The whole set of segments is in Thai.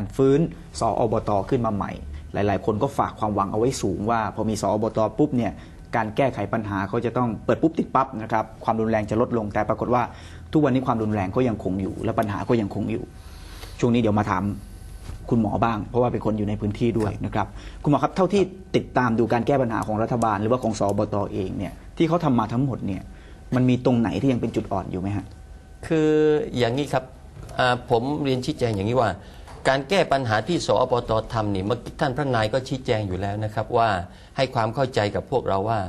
การฟื้นสออบตขึ้นมาใหม่ หลาย ๆ คนก็ฝากความหวังเอาไว้สูงว่า พอมีสออบตปุ๊บเนี่ยการแก้ไขปัญหาเขาจะต้องเปิดปุ๊บติดปั๊บนะครับความรุนแรงจะลดลงแต่ปรากฏว่า ทุกวันนี้ความรุนแรงก็ยังคงอยู่ และปัญหาก็ยังคงอยู่ ช่วงนี้เดี๋ยวมาถามคุณหมอบ้าง เพราะว่าเป็นคนอยู่ในพื้นที่ด้วยนะครับคุณหมอครับเท่าที่ติดตามดูการแก้ปัญหาของรัฐบาล หรือว่าของสอบตเองเนี่ยที่เขาทำมาทั้งหมดเนี่ยมันมีตรงไหนที่ยังเป็นจุดอ่อนอยู่ไหมฮะคืออย่างนี้ครับอ่าผมเรียนชี้แจงอย่างนี้ว่า การแก้ปัญหาที่สอปตทำนี่เมื่อกี้ท่านพระนายก็ชี้แจงอยู่แล้วนะครับ ว่าให้ความเข้าใจกับพวกเราว่า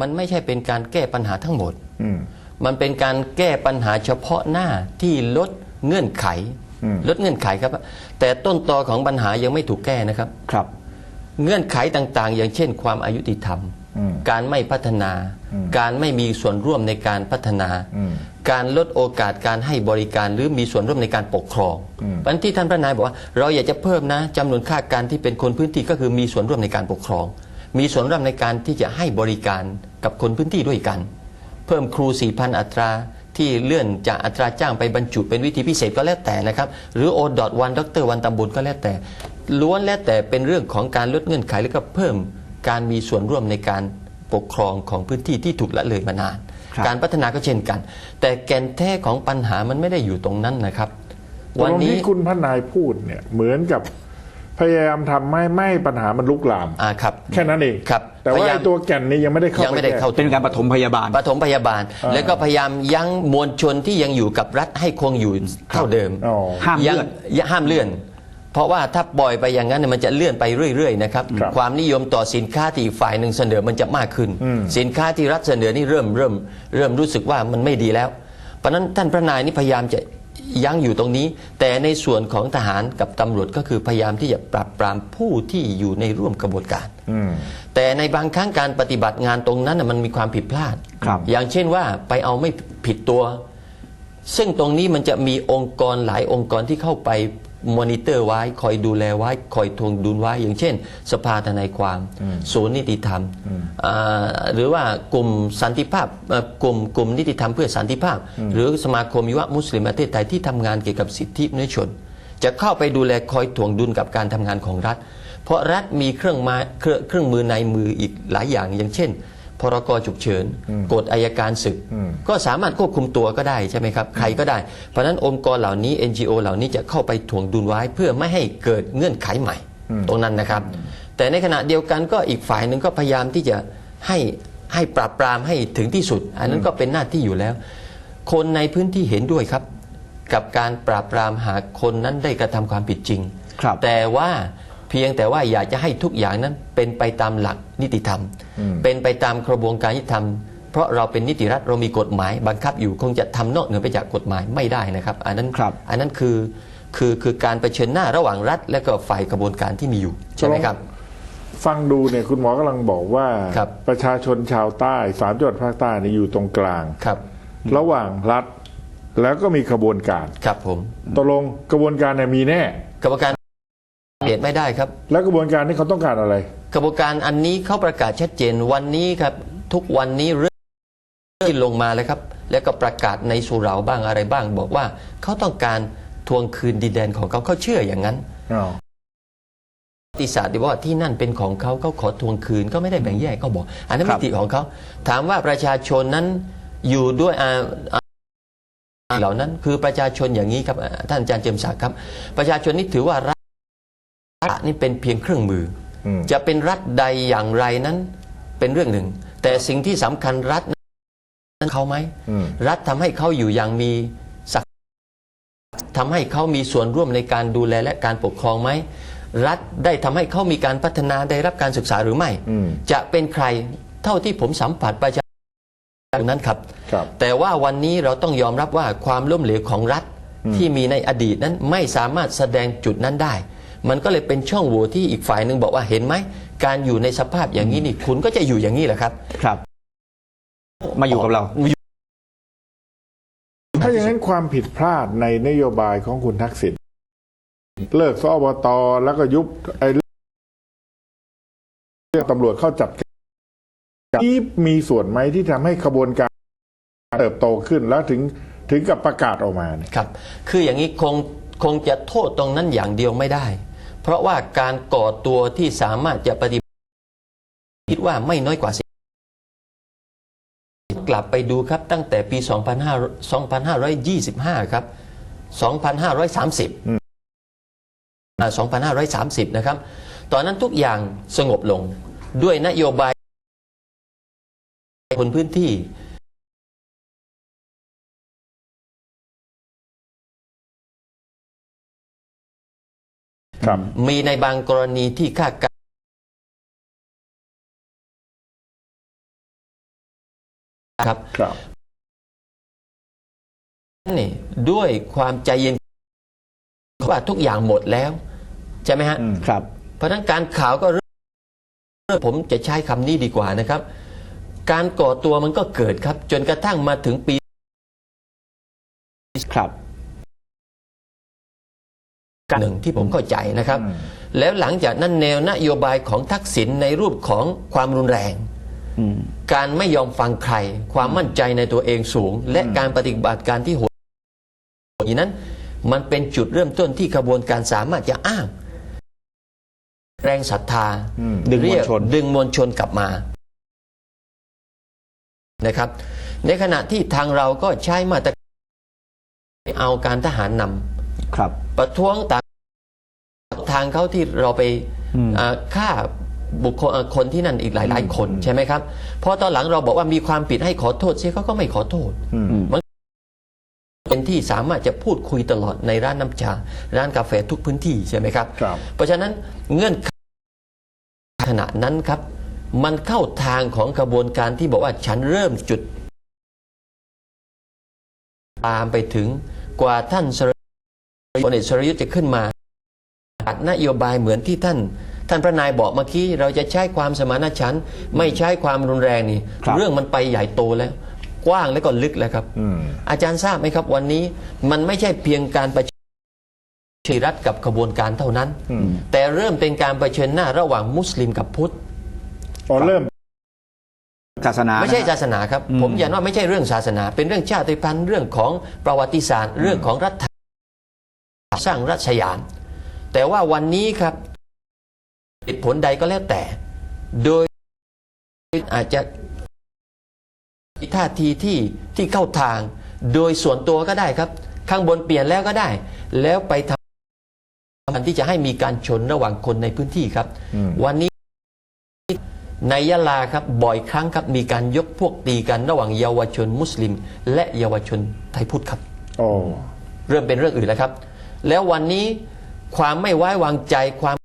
มันไม่ใช่เป็นการแก้ปัญหาทั้งหมดอืมมันเป็นการแก้ปัญหาเฉพาะหน้าที่ลดเงื่อนไขอืมลดเงื่อนไขครับ แต่ต้นตอของปัญหายังไม่ถูกแก้นะครับครับ เงื่อนไขต่างๆ อย่างเช่น ความอายุติธรรมอืม การไม่พัฒนาอืมการไม่มีส่วนร่วมในการพัฒนาอืมการลดโอกาสการให้บริการหรือมีส่วนร่วมในการปกครองอืมวันที่ท่านพระนายบอกว่า เราอยากจะเพิ่มนะจำนวนค่าการที่เป็นคนพื้นที่ก็คือมีส่วนร่วมในการปกครอง มีส่วนร่วมในการที่จะให้บริการกับคนพื้นที่ด้วยกัน เพิ่มครู4,000อัตราที่เลื่อนจากอัตราจ้างไปบรรจุเป็นวิธีพิเศษก็แล้วแต่นะครับ หรือโอดอทวันดรวันตำบลก็แล้วแต่ ล้วนแล้วแต่เป็นเรื่องของการลดเงื่อนไขแล้วก็เพิ่ม การมีส่วนร่วมในการปกครองของพื้นที่ที่ถูกละเลยมานานครับการพัฒนาก็เช่นกัน แต่แก่นแท้ของปัญหามันไม่ได้อยู่ตรงนั้นนะครับ วัวันนนี้นี้คุณพระนายพูดเนี่ยเหมือนกับพยายามทำไม่ไม่ให้ปัญหามันลุกลามอ่าครับ แค่นั้นเองครับแต่ว่าพยายามไอ้ตัวแก่นนี้ยังไม่ได้เข้ายังไม่ได้ปแก้เข้าเป็นการปฐมพยาบาลปฐมพยาบาลอ่าแล้วก็พยายามยั้งมวลชนที่ยังอยู่กับรัฐให้คงอยู่เท่าเดิมอ๋อห้ามเลื่อนยังห้ามเลื่อน เพราะว่าถ้าปล่อยไปอย่างนั้นเนยมันจะเลื่อนไปเรื่อยๆนะครับครับความนิยมต่อสินค้าที่อีกฝ่ายหนึ่งเสนอมันจะมากขึ้น อืม สินค้าที่รัฐเสนอนี่เริ่มเริ่มเริ่มรู้สึกว่ามันไม่ดีแล้ว เพราะฉะนั้นท่านพระนายนี่พยายามจะยั้งอยู่ตรงนี้ แต่ในส่วนของทหารกับตำรวจก็คือพยายามที่จะปราบปรามผู้ที่อยู่ในร่วมกระบวนการ อืม แต่ในบางครั้งการปฏิบัติงานตรงนั้นน่ะมันมีความผิดพลาด ครับ อย่างเช่นว่าไปเอาไม่ผิดตัว ซึ่งตรงนี้มันจะมีองค์กรหลายองค์กรที่เข้าไป มอนิเตอร์ไว้ คอยดูแลไว้ คอยทวงดุลไว้ อย่างเช่น สภาทนายความ ศูนย์นิติธรรมอ่าหรือว่ากลุ่มสันติภาพเอ่อกลุ่มกลุ่มนิติธรรมเพื่อสันติภาพ หรือสมาคมยุวมุสลิมประเทศไทยที่ทำงานเกี่ยวกับสิทธิมนุษยชน จะเข้าไปดูแลคอยถ่วงดุลกับการทำงานของรัฐ เพราะรัฐมีเครื่องมาเครื่องเครื่องมือในมืออีกหลายอย่างอย่างเช่น พรกฉุกเฉินกฎอายการศึกอืมก็สามารถควบคุมตัวก็ได้ใช่ไหมครับ ใครก็ได้ เพราะฉะนั้นองค์กรเหล่านี้ NGO เหล่านี้จะเข้าไปถ่วงดุลไว้เพื่อไม่ให้เกิดเงื่อนไขใหม่ ตรงนั้นนะครับ แต่ในขณะเดียวกันก็อีกฝ่ายหนึ่งก็พยายามที่จะให้ให้ปราบปรามให้ถึงที่สุด อันนั้นก็เป็นหน้าที่อยู่แล้ว คนในพื้นที่เห็นด้วยครับ กับการปราบปรามหากคนนั้นได้กระทำความผิดจริงครับแต่ว่า เพียงแต่ว่าอยากจะให้ทุกอย่างนั้นเป็นไปตามหลักนิติธรรม เป็นไปตามกระบวนการยุติธรรม เพราะเราเป็นนิติรัฐเรามีกฎหมาย บังคับอยู่คงจะทำนอกเหนือไปจากกฎหมายไม่ได้นะครับ อันนั้นครับ อันนั้นคือคือคือการเผชิญหน้าระหว่างรัฐ และก็ฝ่ายกระบวนการที่มีอยู่ใช่ไหมครับ ฟังดูเนี่ยคุณหมอกำลังบอกว่าครับประชาชนชาวใต้สามจังหวัดภาคใต้นี่อยู่ตรงกลางครับ ระหว่างรัฐแล้วก็มีขบวนการครับผมตกลงกระบวนการเนี่ยมีแน่กระบวนการ เหตุไม่ได้ครับ แล้วกระบวนการนี้เขาต้องการอะไร กระบวนการอันนี้เขาประกาศชัดเจนวันนี้ครับ ทุกวันนี้เรื่องที่ลงมาเลยครับ แล้วก็ประกาศในสุเหราบ้างอะไรบ้าง บอกว่าเขาต้องการทวงคืนดินแดนของเขาเขาเชื่ออย่างนั้นอ้าวประวัติศาสตร์ที่บอกว่าที่นั่นเป็นของเขาเขาขอทวงคืนก็ไม่ได้แบ่งแยกก็บอก อันนั้นครัมิบติของเขาถามว่าประชาชนนั้นอยู่ด้วยอ่าอ่าเหล่านั้นคือประชาชนอย่างนี้ครับอ่าท่านอาจารย์เจยมศักดิ์ครับ ประชาชนนี่ถือว่า รัฐรัฐนี่เป็นเพียงเครื่องมืออมจะเป็นรัฐใดอย่างไรนั้นเป็นเรื่องหนึ่ง แต่สิ่งที่สำคัญรัฐนั้นเขาไหมอืมรัฐทำให้เขาอยู่อย่างมีศักดิ์ทำให้เขามีส่วนร่วมในการดูแลและการปกครองไหมรัฐได้ทำให้เขามีการพัฒนาได้รับการศึกษาหรือไม่อืมจะเป็นใครเท่าที่ผมสัมผัสประชาชนนั้นครับครับแต่ว่าวันนี้เราต้องยอมรับว่าความล้มเหลวของรัฐที่มีในอดีตนั้นไม่สามารถแสดงจุดนั้นได้ มันก็เลยเป็นช่องโหว่ที่อีกฝ่ายหนึ่งบอกว่าเห็นไหม การอยู่ในสภาพอย่างนี้นี่คุณก็จะอยู่อย่างนี้แหละครับ ครับ มาอยู่กับเรา ถ้าอย่างนั้นความผิดพลาดในนโยบายของคุณทักษิณเลิกสอบตแล้วก็ยุบไอ้เรื่องตำรวจเข้าจับนี้มีส่วนไหมที่ทำให้ขบวนการเติบโตขึ้นแล้วถึงถึงกับประกาศออกมาเนี่ยครับ คืออย่างนี้คงคงจะโทษตรงนั้นอย่างเดียวไม่ได้ เพราะว่าการก่อตัวที่สามารถจะปฏิบัติคิดว่าไม่น้อยกว่าสิกลับไปดูครับตั้งแต่ปี 2500 2525 ครับ 2530 2530 นะครับ ตอนนั้นทุกอย่างสงบลงด้วยนโยบายคนพื้นที่ ครับ มีในบางกรณีที่คาดการณ์ครับครับนี่ด้วยความใจเย็นว่าทุกอย่างหมดแล้ว ใช่ไหมฮะอืมครับ เพราะฉะนั้นการข่าวก็เริ่มผมจะใช้คำนี้ดีกว่านะครับ การก่อตัวมันก็เกิดครับ จนกระทั่งมาถึงปีครับ หนึ่งที่ผมเข้าใจนะครับอืมแล้วหลังจากนั้นแนวนโยบายของทักษิณในรูปของความรุนแรงอืมการไม่ยอมฟังใคร ความมั่นใจในตัวเองสูง และการปฏิบัติการที่โหดอย่างนั้น มันเป็นจุดเริ่มต้นที่ขบวนการสามารถจะอ้าง แรงศรัทธาอืมดึงมวลเรียกชนดึงมวลชนกลับมานะครับ ในขณะที่ทางเราก็ใช้มาตรการเอาการทหารนำครับ ประท้วงตามทางเขาที่เราไปอืมอ่าฆ่าบุคคลเอ่อคนที่นั่นอีกหลาย ๆ คนใช่ไหมครับเพราะตอนหลังเราบอกว่ามีความผิดให้ขอโทษเสียเขาก็ไม่ขอโทษอืมอืมเป็นที่สามารถจะพูดคุยตลอดในร้านน้ำชา ร้านกาแฟทุกพื้นที่ใช่ไหมครับครับเพราะฉะนั้นเงื่อนไขขณะนั้นครับ มันเข้าทางของกระบวนการที่บอกว่าฉันเริ่มจุด ตามไปถึงกว่าท่านสร พลเอกสรยุทธ์จะขึ้นมาตัดนโยบายเหมือนที่ท่าน ท่านพระนายบอกเมื่อกี้เราจะใช้ความสมานฉันท์ไม่ใช้ความรุนแรงนี่ ครับ เรื่องมันไปใหญ่โตแล้ว กว้างและก็ลึกแล้วครับ อืม อาจารย์ทราบไหมครับวันนี้มันไม่ใช่เพียงการประชิดรัฐกับขบวนการเท่านั้น อืม แต่เริ่มเป็นการเผชิญหน้าระหว่างมุสลิมกับพุทธ อ๋อเริ่ม ศาสนาไม่ใช่นะศาสนาครับ ผมยันว่าไม่ใช่เรื่องศาสนา เป็นเรื่องชาติพันธุ์เรื่องของประวัติศาสตร์ เรื่องของรัฐ สร้างรัชยาน แต่ว่าวันนี้ครับเหตุผลใดก็แล้วแต่ โดยอาจจะท่าทีที่ที่เข้าทาง โดยส่วนตัวก็ได้ครับ ข้างบนเปลี่ยนแล้วก็ได้ แล้วไปทำมันที่จะให้มีการชนระหว่างคนในพื้นที่ครับอืมวันนี้ในยะลาครับบ่อยครั้งครับมีการยกพวกตีกันระหว่างเยาวชนมุสลิม และเยาวชนไทยพุทธครับโอ้เริ่มเป็นเรื่องอื่นแล้วครับ แล้ววันนี้ความไม่ไว้วางใจความ